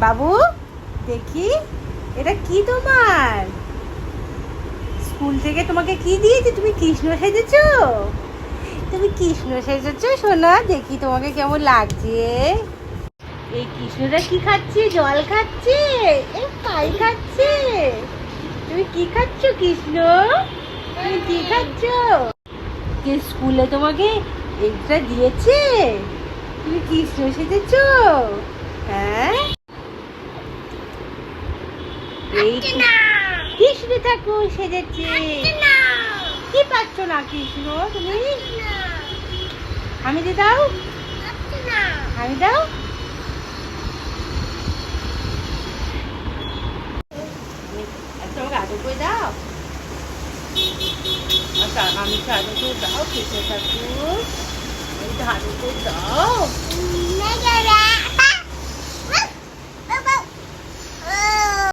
বাবু, দেখি, এটা কি তোমার? স্কুল থেকে তোমাকে কি দিয়েছে? তুমি কৃষ্ণ সেজেছো? তুমি কৃষ্ণ সেজেছো? সোনা, দেখি তোমাকে কেমন লাগছে। এই কৃষ্ণটা কি খাচ্ছে? জল খাচ্ছে? এ পাই খাচ্ছে? তুমি কি খাচ্ছ কৃষ্ণ? তুমি কি খাচ্ছ? কে স্কুলে তোমাকে এইটা দিয়েছে? তুমি কৃষ্ণ সেজেছ? এই কৃষ্ণ ঠাকুর সেজেছে কি পাচ্ছ না কৃষ্ণ? তুমি? আমি দিয়ে দাও? আমি দাও? একটা আমাকে আদর করে দাও। আচ্ছা আমি আদর করে দাও কৃষ্ণ ঠাকুর। আদর করে দাও।